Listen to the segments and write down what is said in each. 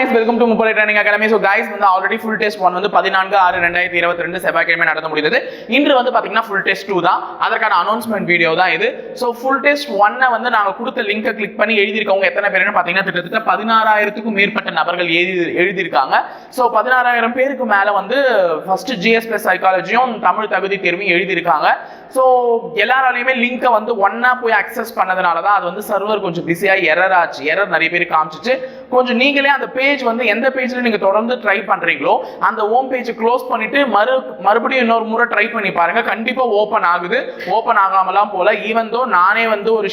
முப்படை training academy so guys வந்து already full test one வந்து பதினான்கு ஆறு ரெண்டாயிரத்தி இருபத்தி ரெண்டு செவ்வாய்க்கிழமை நடத்த முடிந்தது. இன்று வந்து பார்த்தீங்கன்னா ஃபுல் டெஸ்ட் டூ தான். அதற்கான அனௌன்ஸ்மெண்ட் வீடியோ தான் இது. ஸோ ஃபுல் டெஸ்ட் ஒன்னை வந்து நாங்கள் கொடுத்த லிங்கை கிளிக் பண்ணி எழுதியிருக்கவங்க எத்தனை பேர்னு பார்த்தீங்கன்னா கிட்டத்தட்ட பதினாறாயிரத்துக்கும் மேற்பட்ட நபர்கள் எழுதி எழுதியிருக்காங்க. ஸோ பதினாறாயிரம் பேருக்கு மேலே வந்து ஃபர்ஸ்ட் ஜிஎஸ் பிளஸ் சைக்காலஜியும் தமிழ் தகுதி தேர்வும் எழுதியிருக்காங்க. ஸோ எல்லாராலையுமே லிங்கை வந்து ஒன்னா போய் அக்சஸ் பண்ணதுனால தான் அது வந்து சர்வர் கொஞ்சம் பிஸியாக எரர் ஆச்சு. எரர் நிறைய பேர் காமிச்சிச்சு. கொஞ்சம் நீங்களே அந்த பேஜ் வந்து எந்த பேஜ்ல நீங்க தொடர்ந்து ட்ரை பண்றீங்களோ அந்த ஹோம் பேஜ் க்ளோஸ் பண்ணிட்டு மறு மறுபடியும் இன்னொரு முறை ட்ரை பண்ணி பாருங்க. கண்டிப்பா ஓப்பன் ஆகுது. ஓப்பன் ஆகாமலாம் போல ஈவன் தோ நானே வந்து ஒரு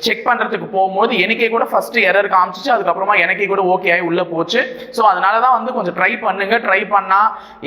செக் பண்ணுறதுக்கு போகும்போது எனக்கே கூட ஃபர்ஸ்ட் எரர் காமிச்சிச்சு அதுக்கப்புறமா எனக்கே கூட ஓகே ஆகி உள்ளே போச்சு. ஸோ அதனால தான் வந்து கொஞ்சம் ட்ரை பண்ணுங்க ட்ரை பண்ணா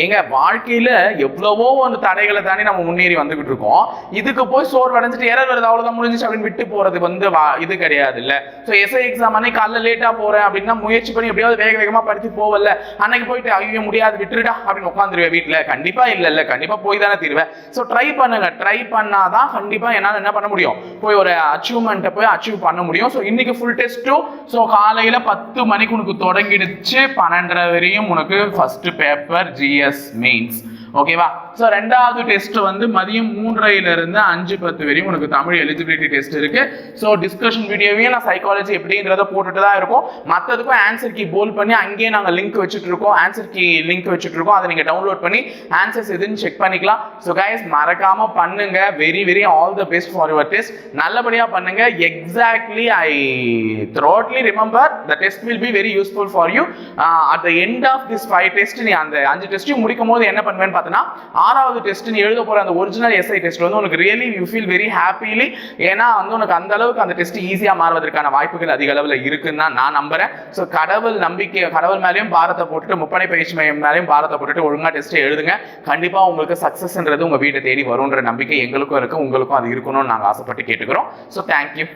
எங்க வாழ்க்கையில எவ்வளவோ ஒரு தடைகளை தாண்டி நம்ம முன்னேறி வந்துகிட்டு இருக்கோம். இதுக்கு போய் சோர் அடைஞ்சிட்டு எரர் வருது அவ்வளோதான் முடிஞ்சிச்சு அப்படின்னு விட்டு போறது வந்து வா- இது கிடையாது இல்ல ஸோ எஸ்ஐ எக்ஸாம் அன்னைக்கு காலைல லேட்டாக போறேன் அப்படின்னா முயற்சி பண்ணி எப்படியாவது வேக வேகமாக படித்து போகல அன்னைக்கு போயிட்டு ஐயோ முடியாது விட்டுருடா அப்படின்னு உட்காந்துருவேன் வீட்டில் கண்டிப்பா இல்லை இல்லை கண்டிப்பா போய் தானே தீருவேன். ஸோ ட்ரை பண்ணுங்க ட்ரை பண்ணாதான் கண்டிப்பா என்னால் என்ன பண்ண முடியும்? போய் ஒரு அச்சீவ்மெண்ட்டை போய் அச்சீவ் பண்ண முடியும். ஸோ இன்னைக்கு ஃபுல் டெஸ்ட்டும் ஸோ காலையில பத்து மணிக்கு உனக்கு தொடங்கிடுச்சு. பன்னெண்டரை வரையும் உனக்கு ஃபர்ஸ்ட் பேப்பர் ஜிஎஸ் மெயின்ஸ் ஓகேவா ஸோ ரெண்டாவது டெஸ்ட் வந்து மதியம் மூன்றையிலிருந்து அஞ்சு பத்து வரையும் உனக்கு தமிழ் எலிஜிபிலிட்டி டெஸ்ட் இருக்கு. ஸோ டிஸ்கஷன் வீடியோவையும் நான் சைக்காலஜி எப்படின்றத போட்டுட்டு தான் இருக்கும். மற்றதுக்கும் ஆன்சர் கீ போல் பண்ணி அங்கேயே நாங்கள் லிங்க் வச்சுட்டு இருக்கோம் ஆன்சர் கீ லிங்க் வச்சுட்டு இருக்கோம் அதை நீங்கள் டவுன்லோட் பண்ணி ஆன்சர்ஸ் எதுன்னு செக் பண்ணிக்கலாம். ஸோ கைஸ் மறக்காம பண்ணுங்க. Very very all the best for your test நல்லபடியாக பண்ணுங்க. Exactly I thoroughly remember the test will be very useful for you at the end of this five test நீ அந்த அஞ்சு டெஸ்ட்டையும் முடிக்கும் போது என்ன பண்ணுவேன்னு பார்த்தீங்கன்னா ஆறாவது டெஸ்ட் நீ எழுத போற அந்த ஒரிஜினல் எஸ்ஐ டெஸ்ட் வந்து உனக்கு really you feel very happily ஏன்னா வந்து உனக்கு அந்த அளவுக்கு அந்த டெஸ்ட் ஈஸியா மாறுவதற்கான வாய்ப்புகள் அதிக அளவுல இருக்குன்னு தான் நான் நம்புறேன். ஸோ கடவுள் நம்பிக்கை கடவுள் மேலேயும் பாரத்தை போட்டுட்டு முப்படை பயிற்சி மையம் மேலேயும் பாரத்தை போட்டுட்டு ஒழுங்கா டெஸ்ட் எழுதுங்க. கண்டிப்பா உங்களுக்கு சக்சஸ்ன்றது உங்க வீட்டை தேடி வரும்ன்ற நம்பிக்கை எங்களுக்கும் இருக்கு. உங்களுக்கும் அது இருக்கணும்னு நாங்கள் ஆசைப்பட்டு கேட்டுக்கிறோம். So thank you